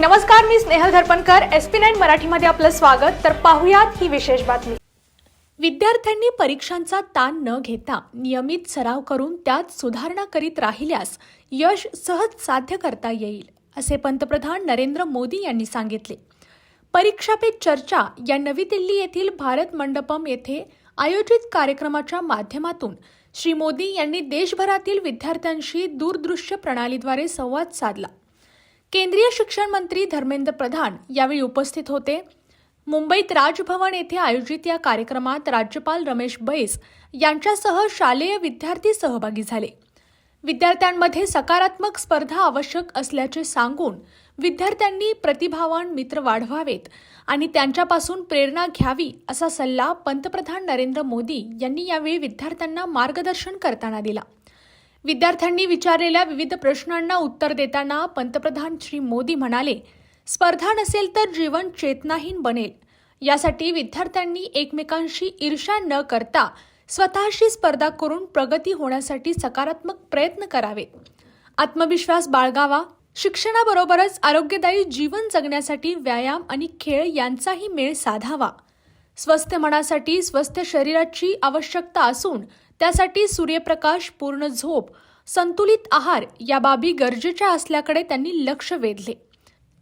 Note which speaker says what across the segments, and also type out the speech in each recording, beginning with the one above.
Speaker 1: नमस्कार मी Snehal Dharpankar. S P nine मराठीमध्ये आपलं स्वागत. तर पाहुयात ही विशेष बातमी. विद्यार्थ्यांनी परीक्षांचा ताण न घेता नियमित सराव करून त्यात सुधारणा करीत राहिल्यास यश सहज साध्य करता येईल असे पंतप्रधान नरेंद्र मोदी यांनी सांगितले. परीक्षा पे चर्चा या नवी दिल्ली येथील भारत मंडपम येथे आयोजित कार्यक्रमाच्या माध्यमातून श्री मोदी यांनी देशभरातील विद्यार्थ्यांशी दूरदृश्य प्रणालीद्वारे संवाद साधला. केंद्रीय शिक्षण मंत्री धर्मेंद्र प्रधान यावेळी उपस्थित होते. मुंबईत राजभवन येथे आयोजित या कार्यक्रमात राज्यपाल रमेश बैस यांच्यासह शालेय विद्यार्थी सहभागी झाले. विद्यार्थ्यांमध्ये सकारात्मक स्पर्धा आवश्यक असल्याचे सांगून विद्यार्थ्यांनी प्रतिभावान मित्र वाढवावेत आणि त्यांच्यापासून प्रेरणा घ्यावी असा सल्ला पंतप्रधान नरेंद्र मोदी यांनी यावेळी विद्यार्थ्यांना मार्गदर्शन करताना दिला. विद्यार्थ्यांनी विचारलेल्या विविध प्रश्नांना उत्तर देताना पंतप्रधान श्री मोदी म्हणाले स्पर्धा नसेल तर जीवन चेतनाहीन बनेल. यासाठी विद्यार्थ्यांनी एकमेकांशी ईर्ष्या न करता स्वतःशी स्पर्धा करून प्रगती होण्यासाठी सकारात्मक प्रयत्न करावेत. आत्मविश्वास बाळगावा. शिक्षणाबरोबरच आरोग्यदायी जीवन जगण्यासाठी व्यायाम आणि खेळ यांचाही मेळ साधावा. स्वस्थ मनासाठी स्वस्थ शरीराची आवश्यकता असून त्यासाठी सूर्यप्रकाश पूर्ण झोप संतुलित आहार या बाबी गरजेच्या असल्याकडे त्यांनी लक्ष वेधले.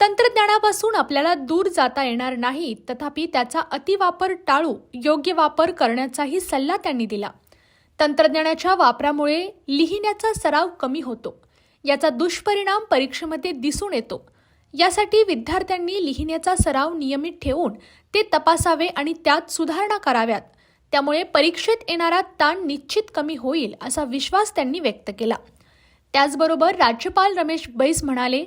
Speaker 1: तंत्रज्ञानापासून आपल्याला दूर जाता येणार नाही तथापि त्याचा अतिवापर टाळू योग्य वापर करण्याचाही सल्ला त्यांनी दिला. तंत्रज्ञानाच्या वापरामुळे लिहिण्याचा सराव कमी होतो. याचा दुष्परिणाम परीक्षेमध्ये दिसून येतो. यासाठी विद्यार्थ्यांनी लिहिण्याचा सराव नियमित ठेवून ते तपासावे आणि त्यात सुधारणा कराव्यात. त्यामुळे परीक्षेत येणारा ताण निश्चित कमी होईल असा विश्वास त्यांनी व्यक्त केला. त्याचबरोबर राज्यपाल रमेश बैस म्हणाले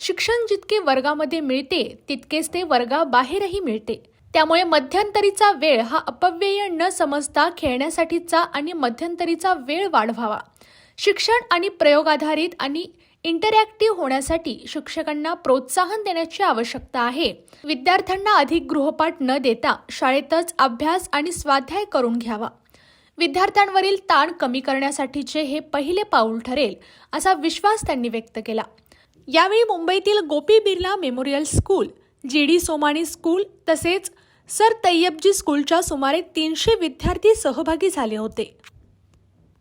Speaker 1: शिक्षण जितके वर्गामध्ये मिळते तितकेच ते वर्गाबाहेरही मिळते. त्यामुळे मध्यंतरीचा वेळ हा अपव्यय न समजता खेळण्यासाठीचा आणि मध्यंतरीचा वेळ वाढवावा. शिक्षण आणि प्रयोगाधारित आणि इंटरॅक्टिव्ह होण्यासाठी शिक्षकांना प्रोत्साहन देण्याची आवश्यकता आहे. विद्यार्थ्यांना अधिक गृहपाठ न देता शाळेतच अभ्यास आणि स्वाध्याय करून घ्यावा. विद्यार्थ्यांवरील ताण कमी करण्यासाठीचे हे पहिले पाऊल ठरेल असा विश्वास त्यांनी व्यक्त केला. यावेळी मुंबईतील Gopi Birla memorial school G D Somani school तसेच सर तैयबजी स्कूलच्या सुमारे तीनशे विद्यार्थी सहभागी झाले होते.